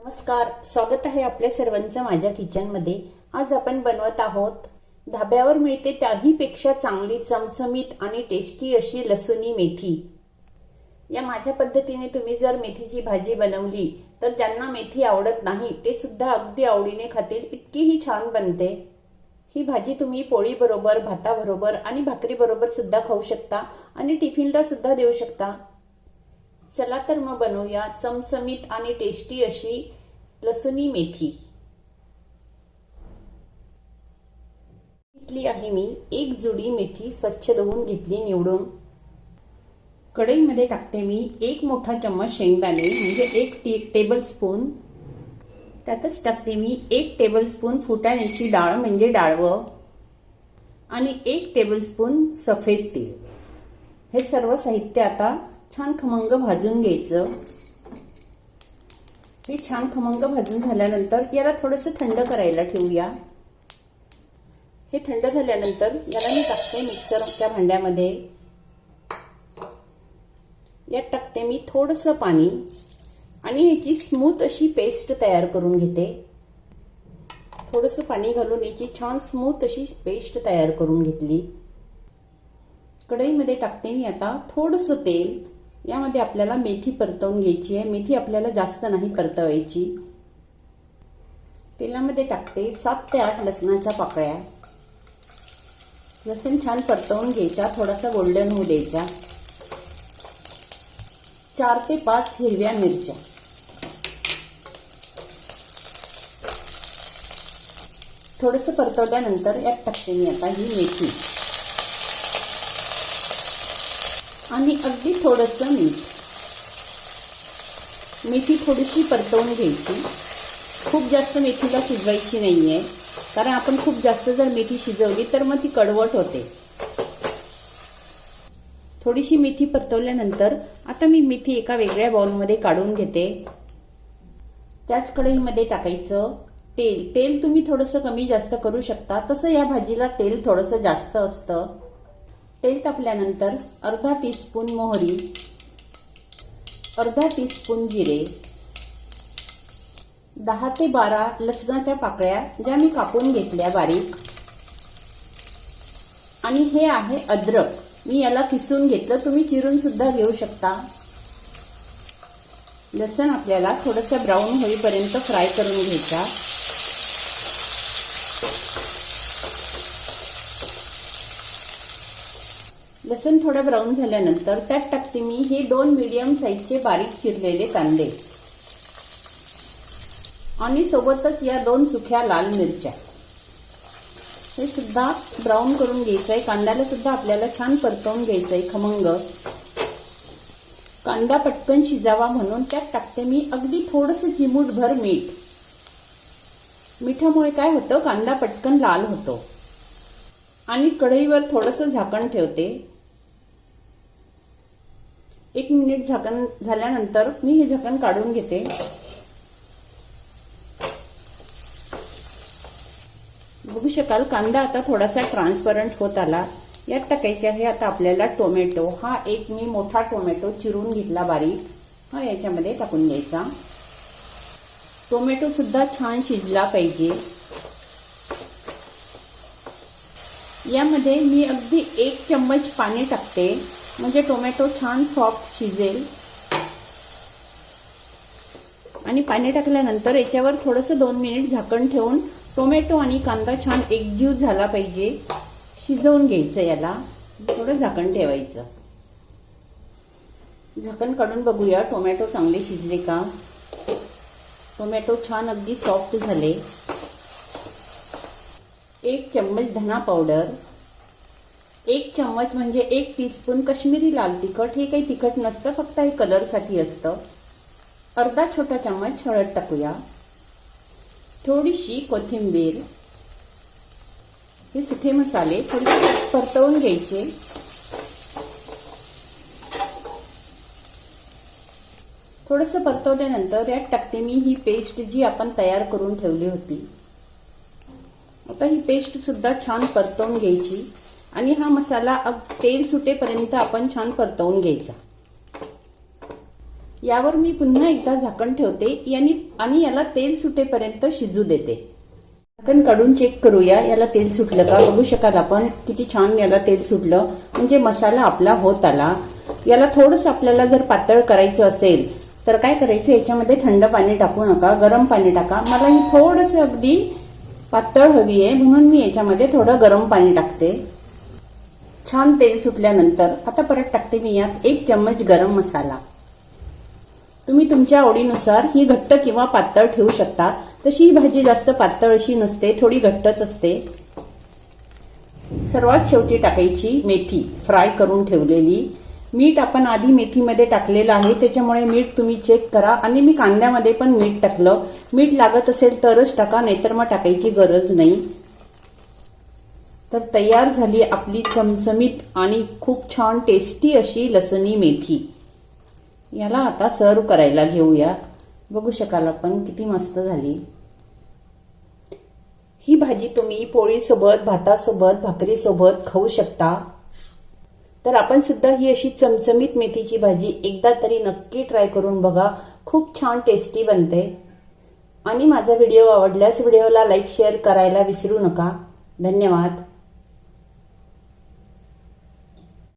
नमस्कार स्वागत आहे आपल्या सर्वांचं माझ्या किचनमध्ये. आज आपण बनवत आहोत धाब्यावर मिळते त्याहीपेक्षा चांगली चमचमीत आणि टेस्टी अशी लसुनी मेथी. या माझ्या पद्धतीने तुम्ही जर मेथीची भाजी बनवली तर ज्यांना मेथी आवडत नाही ते सुद्धा अगदी आवडीने खातील इतकीही छान बनते. ही भाजी तुम्ही पोळीबरोबर भाताबरोबर आणि भाकरीबरोबर सुद्धा खाऊ शकता आणि टिफिनला सुद्धा देऊ शकता. चला तर मग बनवूया चमचमीत आणि टेस्टी अशी लसुणी मेथी. घेतली आहे मी एक जुडी मेथी स्वच्छ धुवून घेतली निवडून. कढईमध्ये टाकते मी एक मोठा चम्मच शेंगदाणे म्हणजे एक टी टेबलस्पून त्यातच टाकते मी एक टेबलस्पून फुटाण्याची डाळ म्हणजे डाळवं. आणि एक टेबलस्पून सफेद तेल हे सर्व साहित्य आता छान खमंग भाजून घ्यायचं. हे छान खमंग भाजून झाल्यानंतर याला थोडंसं थंड करायला ठेवूया. हे थंड झाल्यानंतर याला मी टाकते मिक्सरच्या भांड्यामध्ये. यात टाकते मी थोडंसं पाणी आणि ह्याची स्मूथ अशी पेस्ट तयार करून घेते. थोडंसं पाणी घालून याची छान स्मूथ अशी पेस्ट तयार करून घेतली. कढईमध्ये टाकते मी आता थोडंसं तेल. यामध्ये आपल्याला मेथी परतवून घ्यायची आहे. मेथी आपल्याला जास्त नाही परतवायची. तेलामध्ये टाकते. सात ते आठ लसणाच्या पाकळ्या. लसूण छान परतवून घ्यायचा. थोडासा गोल्डन होऊ द्यायचा. चार ते पाच हिरव्या मिरच्या. थोडंसं परतवल्यानंतर यात टाकते मी आता ही मेथी. आणि अगदी थोडंसं मीठ. मेथी थोडीशी परतवून घ्यायची. खूप जास्त मेथीला शिजवायची नाही आहे कारण आपण खूप जास्त जर मेथी शिजवली तर मग ती कडवट होते. थोडीशी मेथी परतवल्यानंतर आता मी मेथी एका वेगळ्या बाउलमध्ये काढून घेते. त्याच कढईमध्ये टाकायचं तेल. तेल तुम्ही थोडंसं कमी जास्त करू शकता. तसं या भाजीला तेल थोडंसं जास्त असतं. तेल तापल्यानंतर अर्धा टीस्पून मोहरी अर्धा टीस्पून जिरे दहा ते बारा लसणाच्या पाकळ्या ज्या मी कापून घेतल्या बारीक. आणि हे आहे अद्रक. मी याला किसून घेतलं. तुम्ही चिरून सुद्धा घेऊ शकता. लसण आपल्याला थोडंसं ब्राऊन होईपर्यंत फ्राय करून घ्यायचा. लसूण थोडं ब्राऊन झाल्यानंतर त्यात टाकते मी हे दोन मीडियम साईजचे बारीक चिरलेले कांदे. आणि सोबतच या दोन सुख्या लाल मिरच्या. हे सुद्धा ब्राऊन करून घ्यायचं आहे कांद्याला सुद्धा आपल्याला छान परतवून घ्यायचं आहे खमंग. कांदा पटकन शिजावा म्हणून त्यात टाकते मी अगदी थोडंसं चिमूटभर मीठ. मिठामुळे काय होतं? कांदा पटकन लाल होतो. आणि कढईवर थोडंसं झाकण ठेवते. एक मिनिट झाकण झाल्यानंतर मी हे झाकण काढून घेते. बघू शकाल कांदा आता थोडासा ट्रान्सपरंट होत आला. यात टाकायचे आहे आता आपल्याला टोमॅटो हा एक मी मोठा टोमॅटो चिरून घेतला बारीक. हा याच्यामध्ये टाकून द्यायचा टोमॅटो सुद्धा छान शिजला पाहिजे. यामध्ये मी अगदी एक चम्मच पाणी टाकते. म्हणजे टोमॅटो छान सॉफ्ट शिजेल. आणि पाणी टाकल्यानंतर याच्यावर थोडंसं दोन मिनिट झाकण ठेवून टोमॅटो आणि कांदा छान एकजीव झाला पाहिजे. शिजवून घ्यायचं याला. थोडं झाकण ठेवायचं. झाकण काढून बघूया टोमॅटो चांगले शिजले का? टोमॅटो छान अगदी सॉफ्ट झाले. एक चम्मच धना पावडर. एक चम्मच म्हणजे एक टीस्पून कश्मीरी लाल तिखट हे काही तिखट नसतं फक्त हे कलरसाठी असतं. अर्धा छोटा चम्मच हळद टाकूया. थोडीशी कोथिंबीर. हे सुखे मसाले थोडे परतवून घ्यायचे. थोडंसं परतवल्यानंतर यात टाकते मी ही पेस्ट जी आपण तयार करून ठेवली होती. आता ही पेस्ट सुद्धा छान परतवून घ्यायची. आणि हा मसाला तेल सुटेपर्यंत आपण छान परतवून घ्यायचा. यावर मी पुन्हा एकदा झाकण ठेवते यांनी आणि याला तेल सुटेपर्यंत शिजू देते. झाकण काढून चेक करूया याला तेल सुटलं का? बघू शकाल आपण किती छान याला तेल सुटलं. म्हणजे मसाला आपला होत आला. याला थोडंसं आपल्याला जर पातळ करायचं असेल तर काय करायचं? याच्यामध्ये थंड पाणी टाकू नका गरम पाणी टाका. मला ही थोडंसं अगदी पातळ हवी आहे म्हणून मी याच्यामध्ये थोडं गरम पाणी टाकते. छान तेल सुटल्यानंतर आता परत टाकते मी यात एक चम्मच गरम मसाला. तुम्ही तुमच्या आवडीनुसार ही घट्ट किंवा पातळ ठेवू शकता. तशी ही भाजी जास्त पातळ अशी नसते थोडी घट्टच असते. सर्वात शेवटी टाकायची मेथी फ्राय करून ठेवलेली. मीठ आपण आधी मेथीमध्ये टाकलेलं आहे त्याच्यामुळे मीठ तुम्ही चेक करा. आणि मी कांद्यामध्ये पण मीठ टाकलं. मीठ लागत असेल तरच टाका नाहीतर मग टाकायची गरज नाही. तर तयार झाली आपली चमचमीत आणि खूप छान टेस्टी अशी लसणी मेथी. याला आता सर्व करायला घेऊया. बघू शकाल आपण किती मस्त झाली. ही भाजी तुम्ही पोळीसोबत भातासोबत भाकरीसोबत खाऊ शकता. तर आपण सुद्धा ही अशी चमचमीत मेथीची भाजी एकदा तरी नक्की ट्राय करून बघा. खूप छान टेस्टी बनते. आणि माझा व्हिडिओ आवडल्यास व्हिडिओला लाईक शेअर करायला विसरू नका. धन्यवाद.